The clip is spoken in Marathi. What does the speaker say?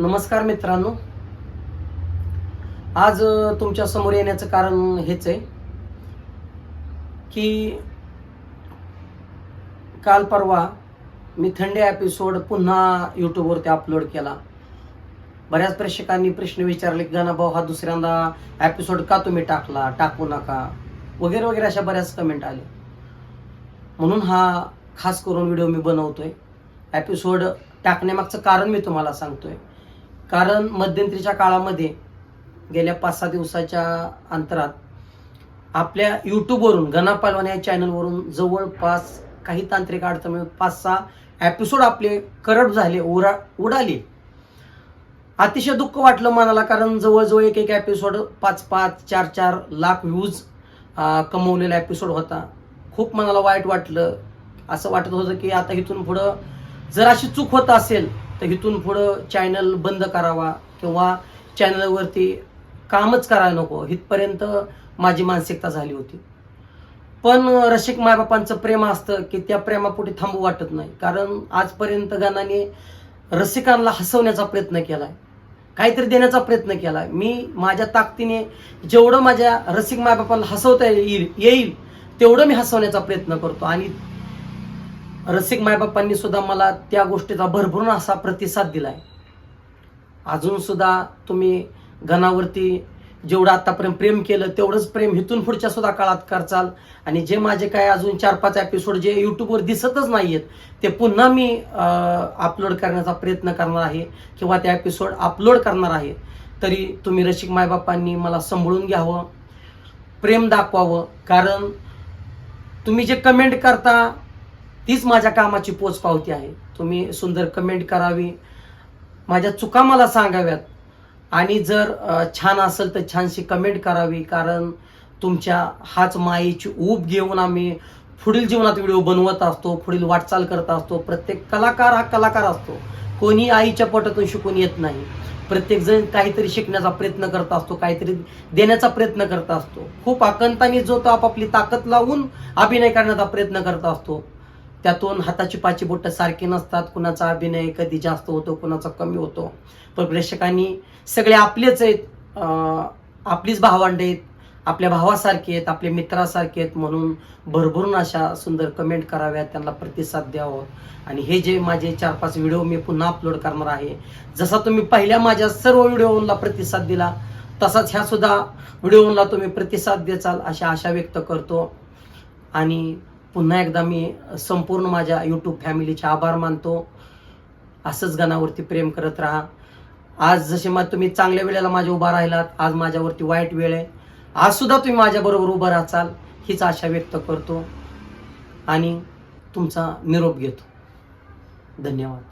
नमस्कार मित्रांनो. आज तुमच्यासमोर येण्याचं कारण हेच आहे की काल परवा मी थंडे एपिसोड पुन्हा यूट्यूबवरती अपलोड केला. बऱ्याच प्रेक्षकांनी प्रश्न विचारले की भाऊ हा दुसऱ्यांदा एपिसोड का तुम्ही टाकला? टाकू नका. वगैरे वगैरे अशा बऱ्याच कमेंट आले. म्हणून हा खास करून व्हिडिओ मी बनवतोय. एपिसोड टाकण्यामागचं कारण मी तुम्हाला सांगतोय. कारण मध्यंतरीच्या काळामध्ये गेल्या पाच सहा दिवसाच्या अंतरात आपल्या यूट्यूबवरून घना पालवान या चॅनलवरून जवळपास काही तांत्रिक अडचणी पाच सहा एपिसोड आपले करप झाले उरा उडाले. अतिशय दुःख वाटलं मनाला कारण जवळजवळ एक एक एपिसोड पाच पाच चार चार लाख व्ह्यूज कमवलेला एपिसोड होता. खूप मनाला वाईट वाटलं. असं वाटत होतं की आता इथून पुढं जर अशी चूक होत असेल तर इथून पुढं चॅनल बंद करावा किंवा चॅनलवरती कामच करायला नको. इथपर्यंत माझी मानसिकता झाली होती. पण रसिक मायबापांचं प्रेम असतं की त्या प्रेमापुढे थांबू वाटत नाही. कारण आजपर्यंत गानाने रसिकांना हसवण्याचा प्रयत्न केलाय. काहीतरी देण्याचा प्रयत्न केलाय. मी माझ्या ताकदीने जेवढं माझ्या रसिक मायबापाला हसवता येईल येईल तेवढं मी हसवण्याचा प्रयत्न करतो. आणि रसिक मायबापांनी सुद्धा मला त्या गोष्टीचा भरभरून असा प्रतिसाद दिलाय. अजून सुद्धा तुम्ही गणावरती जेवढं आतापर्यंत प्रेम केलं तेवढंच प्रेम इथून पुढच्या सुद्धा काळात करचाल. आणि जे माझे काय अजून चार पाच एपिसोड जे युट्यूबवर दिसतच नाहीयेत ते पुन्हा मी अपलोड करण्याचा प्रयत्न करणार आहे किंवा ते एपिसोड अपलोड करणार आहे. तरी तुम्ही रसिक मायबापांनी मला सांभाळून घ्यावं प्रेम दाखवावं. कारण तुम्ही जे कमेंट करता तीच माझ्या कामाची पोच पावती आहे. तुम्ही सुंदर कमेंट करावी. माझ्या चुका मला सांगाव्यात. आणि जर छान असेल तर छानशी कमेंट करावी. कारण तुमच्या हाच मायेची ऊब घेऊन आम्ही पुढील जीवनात व्हिडिओ बनवत असतो पुढील वाटचाल करत असतो. प्रत्येक कलाकार हा कलाकार असतो. कोणी आईच्या पोटातून शिकून येत नाही. प्रत्येक जण काहीतरी शिकण्याचा प्रयत्न करत असतो काहीतरी देण्याचा प्रयत्न करत असतो. खूप आकंताने जो तो आपापली ताकद लावून अभिनय करण्याचा प्रयत्न करत असतो. त्यातून हाताची पाची बोट सारखी नसतात. कुणाचा अभिनय कधी जास्त होतो कुणाचा कमी होतो. पण प्रेक्षकांनी सगळे आपलेच आहेत. आपलीच भावंड आहेत. आपल्या भावासारखे आहेत आपल्या मित्रासारखे आहेत म्हणून भरभरून अशा सुंदर कमेंट कराव्यात त्यांना प्रतिसाद द्यावं. आणि हे जे माझे चार पाच व्हिडिओ मी पुन्हा अपलोड करणार आहे जसा तुम्ही पहिल्या माझ्या सर्व व्हिडिओला प्रतिसाद दिला तसाच ह्या सुद्धा व्हिडिओला तुम्ही प्रतिसाद देचाल अशा आशा व्यक्त करतो. आणि पुन्हा एकदा मी संपूर्ण माझ्या यूट्यूब फॅमिलीचे आभार मानतो. असंच गणावरती प्रेम करत राहा. आज जसे मग तुम्ही चांगल्या वेळेला माझ्या उभा राहिलात आज माझ्यावरती वाईट वेळ आहे. आज सुद्धा तुम्ही माझ्याबरोबर उभं राहाल हीच आशा व्यक्त करतो. आणि तुमचा निरोप घेतो. धन्यवाद.